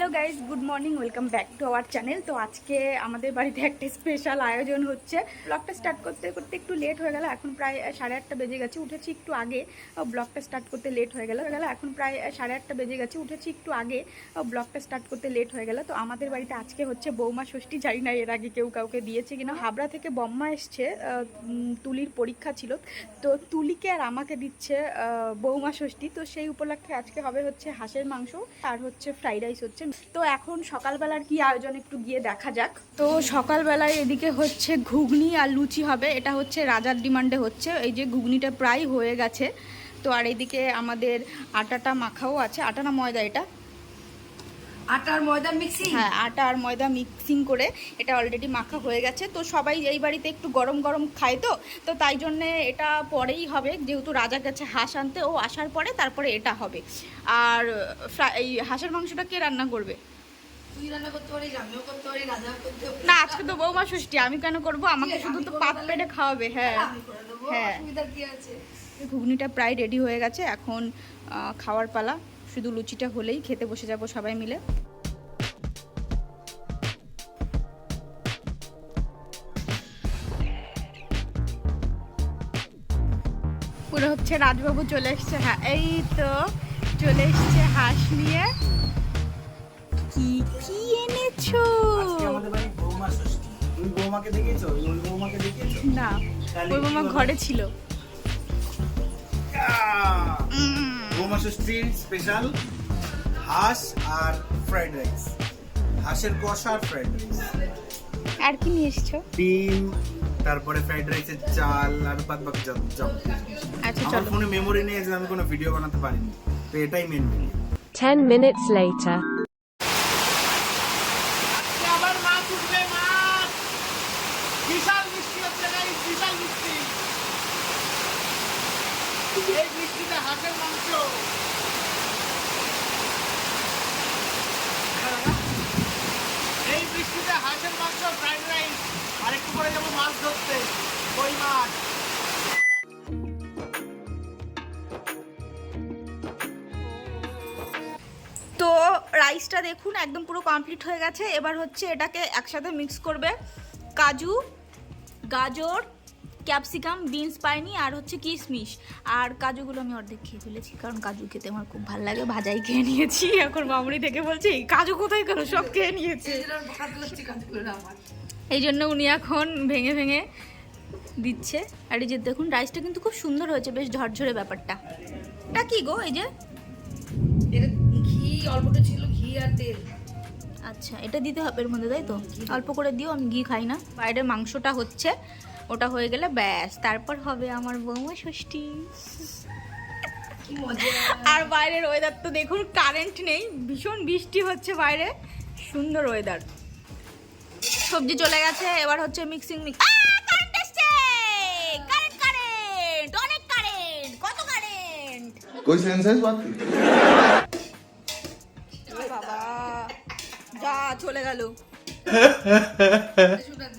Hello guys good morning welcome back to our channel তো আজকে আমাদের বাড়িতে একটা স্পেশাল আয়োজন হচ্ছে। ব্লগটা স্টার্ট করতে করতে একটু লেট হয়ে গেল। এখন প্রায় সাড়ে আটটা বেজে গেছে। উঠেছি একটু আগে। ব্লগটা স্টার্ট করতে লেট হয়ে গেল। গেল। এখন প্রায় সাড়ে আটটা বেজে গেছে। উঠেছি একটু আগে। ব্লগটা স্টার্ট করতে লেট হয়ে গেল। তো আমাদের বাড়িতে আজকে হচ্ছে বৌমা ষষ্ঠী, জানি না এর আগে কেউ কাউকে দিয়েছে কিনা। হাবড়া থেকে বম্মা এসছে। তুলির পরীক্ষা ছিল। তো তুলিকে আর আমাকে দিচ্ছে বৌমা ষষ্ঠী। তো সেই উপলক্ষে আজকে হবে হচ্ছে হাঁসের মাংস। আর হচ্ছে ফ্রাইড রাইস হচ্ছে তো এখন সকালবেলার কি আয়োজন একটু গিয়ে দেখা যাক। তো সকালবেলায় এদিকে হচ্ছে ঘুগনি আর লুচি হবে, এটা হচ্ছে রাজার ডিমান্ডে হচ্ছে, এই যে ঘুগনিটা প্রায় হয়ে গেছে। তো আর এদিকে আমাদের আটাটা মাখাও আছে, আটা না ময়দা এটা? আটার ময়দা মিক্সিং হ্যাঁ আটা আর ময়দা মিক্সিং করে এটা অলরেডি মাখা হয়ে গেছে। তো সবাই এই বাড়িতে একটু গরম গরম খায় তো? তো তাই জন্যে এটা পরেই হবে। যেহেতু রাজা গেছে হাঁস আনতে ও আসার পরে তারপরে এটা হবে। আর এই হাঁসের মাংসটা কে রান্না করবে? না আজকে তো বৌমা ষষ্ঠী আমি কেন করব? আমাকে শুধু তো পাত। পেটে খাওয়াবে হ্যাঁ হ্যাঁ। আছে? ঘুগনিটা প্রায় রেডি হয়ে গেছে এখন খাওয়ার পালা। শুধু লুচিটা হলেই খেতে বসে যাব সবাই মিলে। পুরো হচ্ছে রাজবাবু চলে এসছে। হ্যাঁ এই তো চলে এসছে হাঁস নিয়ে। কি কি এনেছো? বৌমা না ওই হবে? ঘরে ছিল। উম, স্পেশাল হাঁস আর ফ্রাইড রাইস। হাঁসের কষা আর ফ্রাইড রাইস। আর কি নিয়ে এসেছ? ডিম তারপরে ফ্রাইড রাইসের চাল আর বাদ বাকি যা যা আচ্ছা আমার চলো। ফোনে মেমোরি নেই যে আমি কোনো ভিডিও বানাতে পারিনি। তো এটাই মেন ভিডিও 10 minutes later. আবার মাছ উঠবে মাছ বিশাল বৃষ্টি হচ্ছে গাইস বিশাল বৃষ্টি এই বৃষ্টিতে হাঁসের মাংস। এই বৃষ্টিতে হাঁসের মাংস ফ্রাইড রাইস আর একটু করে যাব মাছ ধরতে, কই মাছ? তো রাইসটা দেখুন, একদম পুরো কমপ্লিট হয়ে গেছে। এবার হচ্ছে এটাকে একসাথে মিক্স করবে। কাজু, গাজর ক্যাপসিকাম বিনস পাইনি আর হচ্ছে কিশমিশ আর কাজুগুলো আমি অর্ধেক খেয়ে ফেলেছি কারণ কাজু খেতে আমার খুব ভালো লাগে। ভাজাই খেয়ে নিয়েছি এখন মামুনি থেকে বলছি কাজু কোথায় গেল সব খেয়ে নিয়েছে। এই জন্য উনি এখন ভেঙে ভেঙে দিচ্ছে। আর এই যে দেখুন রাইসটা কিন্তু খুব সুন্দর হয়েছে বেশ ঝরঝরে ব্যাপারটা। এটা কি গো এই যে? ঘি অল্পটা ছিল ঘি আর তেল। আচ্ছা এটা দিতে হবে এর মধ্যে তাই তো? অল্প করে দিও আমি ঘি খাই না। বাইরে মাংসটা হচ্ছে ওটা হয়ে গেলে ব্যাস তারপর হবে আমার বৌমা ষষ্ঠী কি মজা আর বাইরের ওয়েদার তো দেখুন কারেন্ট নেই ভীষণ বৃষ্টি হচ্ছে বাইরে সুন্দর ওয়েদার সবজি চলে গেছে এবার হচ্ছে মিক্সিং মিক্স কারেন্ট আসছে কারেন্ট কারেন্ট অনেক কারেন্ট কত কারেন্ট कोई सेंस है इस बात की বাবা যা চলে গেল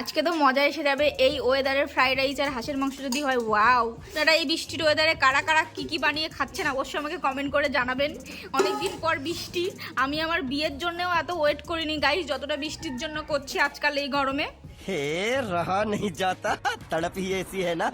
আজকে তো মজা এসে যাবে। এই ওয়েদারের ফ্রাইড রাইস আর হাঁসের মাংস যদি হয় ওয়াও তারা এই বৃষ্টির ওয়েদারে কারা কারা কী কী বানিয়ে খাচ্ছেন অবশ্যই আমাকে কমেন্ট করে জানাবেন। অনেক দিন পর বৃষ্টি, আমি আমার বিয়ের জন্যও এত ওয়েট করিনি। গাইস যতটা বৃষ্টির জন্য করছি আজকাল এই গরমে। হে রহা নেই যাতা তড়প এসি হ্যাঁ না?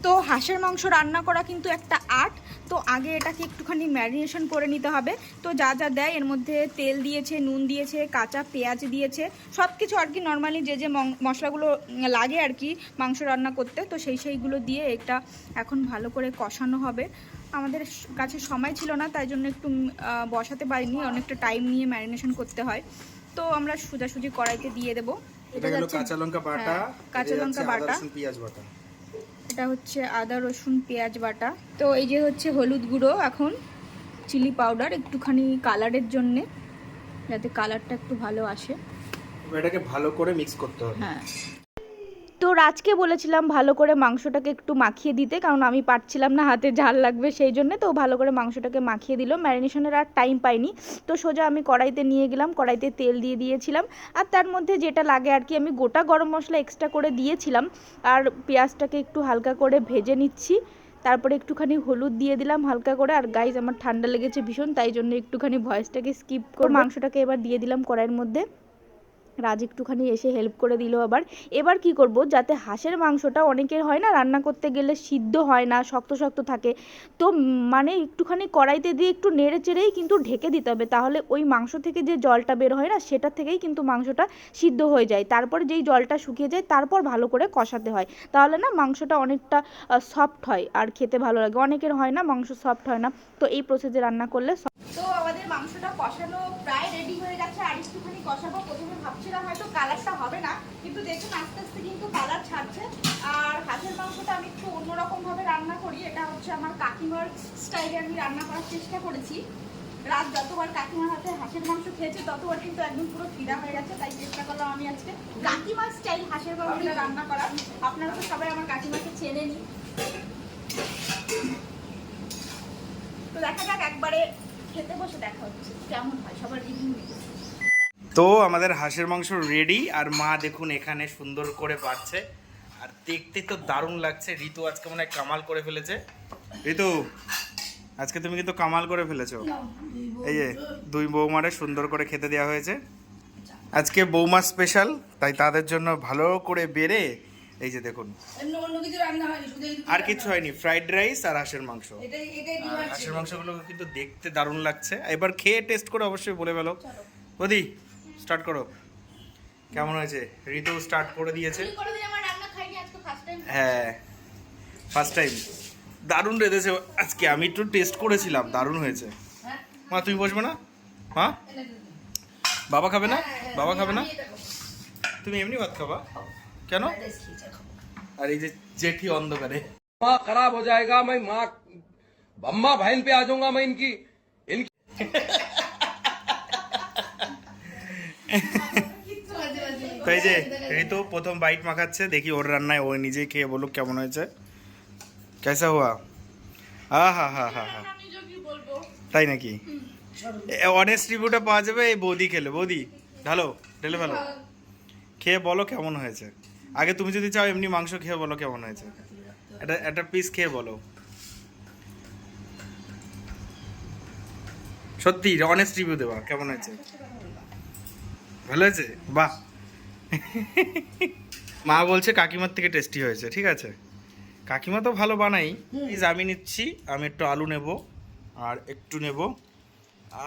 তো হাঁসের মাংস রান্না করা কিন্তু একটা আর্ট। তো আগে এটাকে একটুখানি ম্যারিনেশন করে নিতে হবে। তো যা যা দেয় এর মধ্যে তেল দিয়েছে নুন দিয়েছে কাঁচা পেঁয়াজ দিয়েছে সব কিছু আর কি নর্মালি যে যে মং- মশলাগুলো লাগে আর কি মাংস রান্না করতে তো সেই সেইগুলো দিয়ে এটা এখন ভালো করে কষানো হবে। আমাদের কাছে সময় ছিল না তাই জন্য একটু বসাতে পারিনি। অনেকটা টাইম নিয়ে ম্যারিনেশন করতে হয়। তো আমরা সোজাসুজি কড়াইতে দিয়ে দেবো। এটা কাঁচা লঙ্কা বাটা হ্যাঁ, কাঁচা লঙ্কা বাটা। পেঁয়াজ বাটা। এটা হচ্ছে আদা রসুন পেঁয়াজ বাটা। তো এই যে হচ্ছে হলুদ গুঁড়ো এখন চিলি পাউডার একটুখানি কালারের জন্যে যাতে কালারটা একটু ভালো আসে। এটাকে ভালো করে মিক্স করতে হবে। হ্যাঁ। তো রাজকে বলেছিলাম ভালো করে মাংসটাকে একটু মাখিয়ে দিতে কারণ আমি পারছিলাম না হাতে ঝাল লাগবে সেই জন্য তো ভালো করে মাংসটাকে মাখিয়ে দিল। ম্যারিনেশনের আর টাইম পাইনি তো সোজা আমি কড়াইতে নিয়ে গেলাম কড়াইতে তেল দিয়ে দিয়েছিলাম। আর তার মধ্যে যেটা লাগে আর কি আমি গোটা গরম মশলা এক্সট্রা করে দিয়েছিলাম। আর পেঁয়াজটাকে একটু হালকা করে ভেজে নিচ্ছি। তারপরে একটুখানি হলুদ দিয়ে দিলাম হালকা করে। আর গাইজ আমার ঠান্ডা লেগেছে ভীষণ তাই জন্য একটুখানি ভয়েসটাকে স্কিপ করে মাংসটাকে এবার দিয়ে দিলাম কড়াইয়ের মধ্যে। রাজ একটুখানি এসে হেল্প করে দিল আবার। এবার কি করব, যাতে হাঁসের মাংসটা অনেকের হয় না, রান্না করতে গেলে সিদ্ধ হয় না, শক্ত শক্ত থাকে। তো মানে একটুখানি কড়াইতে দিয়ে একটু নেড়ে চেড়েই কিন্তু ঢেকে দিতে হবে। তাহলে ওই মাংস থেকে যে জলটা বের হয় না, সেটা থেকেই কিন্তু মাংসটা সিদ্ধ হয়ে যায়। তারপর যেই জলটা শুকিয়ে যায়, তারপর ভালো করে কষাতে হয়। তাহলে না মাংসটা অনেকটা সফট হয় আর খেতে ভালো লাগে। অনেকের হয় না মাংস সফট হয় না। তো এই প্রসেসে রান্না করলে তো আমাদের মাংসটা কষানো প্রায় রেডি হয়ে গেছে। আর একটুখানি কষাবো। প্রথমে কালারটা হবে না, কিন্তু দেখুন আস্তে আস্তে কিন্তু কালার ছাড়ছে। আর হাঁসের মাংসটা আমি একটু অন্যরকম ভাবে রান্না করি, এটা হচ্ছে আমার কাকিমার স্টাইলে আমি রান্না করার চেষ্টা করেছি। রাত যতবার কাকিমার হাতে হাঁসের মাংস খেয়েছে, ততবার কিন্তু একদম পুরো ফিদা হয়ে গেছে, তাই চেষ্টা করলাম আমি আজকে কাকিমার স্টাইল হাঁসের মাংসটা রান্না করার। আপনারা তো সবাই আমার কাকিমাকে চেনে নি তো দেখা যাক, একবারে খেতে বসে দেখা হচ্ছে, কেমন হয়, সবার রিভিউ নিতে তো আমাদের হাঁসের মাংস রেডি আর মা দেখুন এখানে সুন্দর করে বাড়ছে। আর দেখতে তো দারুণ লাগছে। ঋতু আজকে মনে হয় কামাল করে ফেলেছে। ঋতু আজকে তুমি কিন্তু কামাল করে ফেলেছো। এই যে দুই বৌমারে সুন্দর করে খেতে দেওয়া হয়েছে। আজকে বৌমা স্পেশাল তাই তাদের জন্য ভালো করে বেড়ে এই যে দেখুন। আর কিছু হয়নি ফ্রাইড রাইস আর হাঁসের মাংস। হাঁসের মাংসগুলো কিন্তু দেখতে দারুণ লাগছে। এবার খেয়ে টেস্ট করে অবশ্যই বলে ফেলো। বদি স্টার্ট করো কেমন হয়েছে ঋতু স্টার্ট করে দিয়েছে কোনোদিন আমার রান্না খাইনি আজকে ফার্স্ট টাইম হ্যাঁ ফার্স্ট টাইম দারুণ রেঁধেছে আজকে আমি একটু টেস্ট করেছিলাম দারুণ হয়েছে মা তুমি বসবে না মা বাবা খাবে না বাবা খাবে না তুমি এমনি ভাত খাবা কেন আর এই যে জেঠি অন্ধকারে माँ खराब हो जाएगा मैं माँ अम्मा बहन पे आ जाऊंगा मैं इनकी इनकी এই যে ঋতু প্রথম বাইট মাখাচ্ছে, দেখি ওর রান্নায় ও নিজেই খেয়ে বলুক কেমন হয়েছে। কেসা হুয়া? হা হা হা হা হা। তাই নাকি? অনেস্ট রিভিউটা পাওয়া যাবে, এই বৌদি খেলে। বৌদি, ঢালো, ঢেলে ফেলো। খেয়ে বলো কেমন হয়েছে। আগে তুমি যদি চাও এমনি মাংস খেয়ে বলো কেমন হয়েছে। একটা একটা পিস খেয়ে বলো। সত্যি অনেস্ট রিভিউ দেওয়া কেমন হয়েছে? ভালো হয়েছে? বাহ। মা বলছে কাকিমার থেকে টেস্টি হয়েছে ঠিক আছে? কাকিমা তো ভালো বানাই। প্লিজ আমি নিচ্ছি আমি একটু আলু নেব আর একটু নেব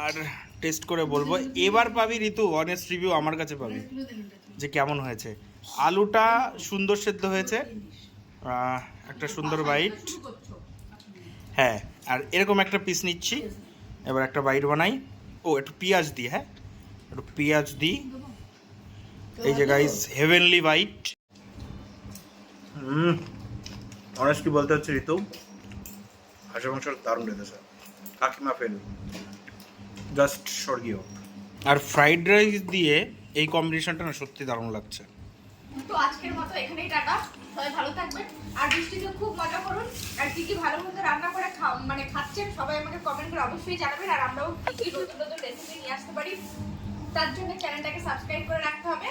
আর টেস্ট করে বলব। এবার পাবি ঋতু অনেস্ট রিভিউ আমার কাছে পাবি যে কেমন হয়েছে। আলুটা সুন্দর সেদ্ধ হয়েছে একটা সুন্দর বাইট হ্যাঁ আর এরকম একটা পিস নিচ্ছি। এবার একটা বাইট বানাই। ও একটু পেঁয়াজ দিই হ্যাঁ? একটু পেঁয়াজ দিই এই যে guys heavenly bite hmm honestly বলতে হচ্ছে ঋতু? হাঁসের মাংস দারুণ রেঁধেছে কাকিমা ফেল। জাস্ট স্বর্গীয়। আর ফ্রাইড রাইস দিয়ে এই কম্বিনেশনটা না সত্যি দারুণ লাগছে। তো আজকের মতো এখানেই টাটা। সবাই ভালো থাকবেন। আর বৃষ্টিতে খুব মজা করুন। আর কি কি ভালো মন্দ রান্না করে খাও মানে খাচ্ছেন সবাই আমাকে কমেন্ট করে অবশ্যই জানাবেন। আর আমরাও কি কি নতুন নতুন রেসিপি নিয়ে আসতে পারি। তার জন্য চ্যানেলটাকে সাবস্ক্রাইব করে রাখতে হবে।